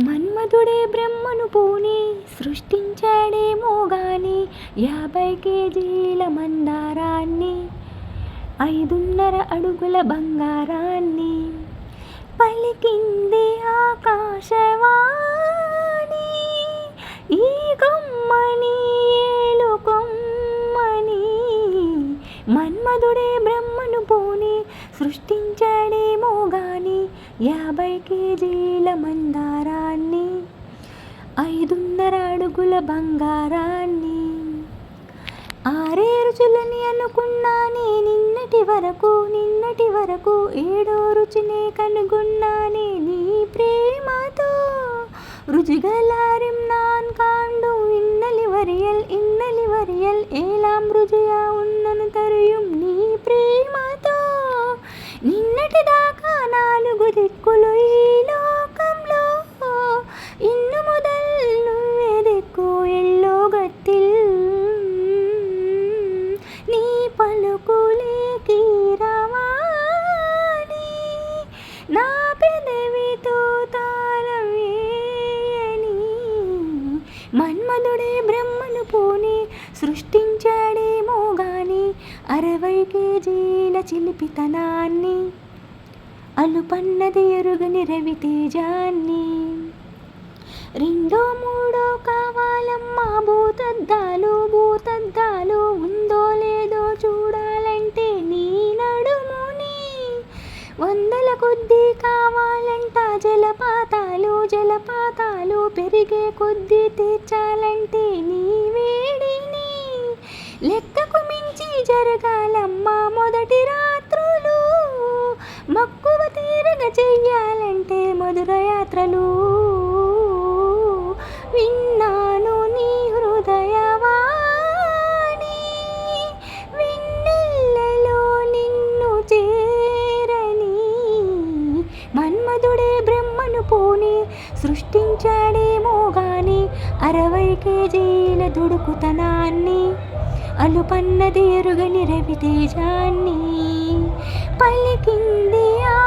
మన్మధుడే బ్రహ్మను పూని సృష్టించాడేమో గాని యాభై కేజీల మందారాన్ని ఐదున్నర అడుగుల బంగారాన్ని పలికింది ఆకాశవాణి. ఈ కొమ్మని ఏలు కొమ్మని మన్మధుడే బ్రహ్మను పోని సృష్టించాడేమో గాని యాభై కేజీల మందారాన్ని ఐదున్నర అడుగుల బంగారాన్ని ఆరే రుచులని అనుకున్నా నిన్నటి వరకు నిన్నటి వరకు ఏడో రుచినే కనుగొన్నానే నీ ప్రేమతో. ருஜிகலாரிம் నాన్ కాండు இன்னலி వరియల్ ఇన్నలి వరియల్ ஏலாம் ருஜியா ఉన్నను తరుயும் నీ ప్రేమతో. నిన్నటిదా కీరవాణి నా పెదవితో తారవేయని మన్మధుడే బ్రహ్మను పోని సృష్టించాడేమో గాని అరవై కేజీల చిలిపితనాన్ని అలుపన్నది ఎరుగని రవితేజాన్ని రెండో మూడో కావాలమ్మా భూతద్దాలు కొద్దీ కావాలంట జలపాతాలు జలపాతాలు పెరిగే కొద్దీ తీర్చాలంటే నీ వేడిని లెక్కకు మించి జరగాలమ్మా మొదటి రాత్రులు. మక్కువ తీరగ చెయ్యాలంటే మధుర యాత్రలు. మన్మధుడే బ్రహ్మను పోని సృష్టించాడేమో గాని అరవై కేజీల దుడుకుతనాన్ని అలుపన్నది ఎరుగని రవితేజాన్ని పలికింది ఆ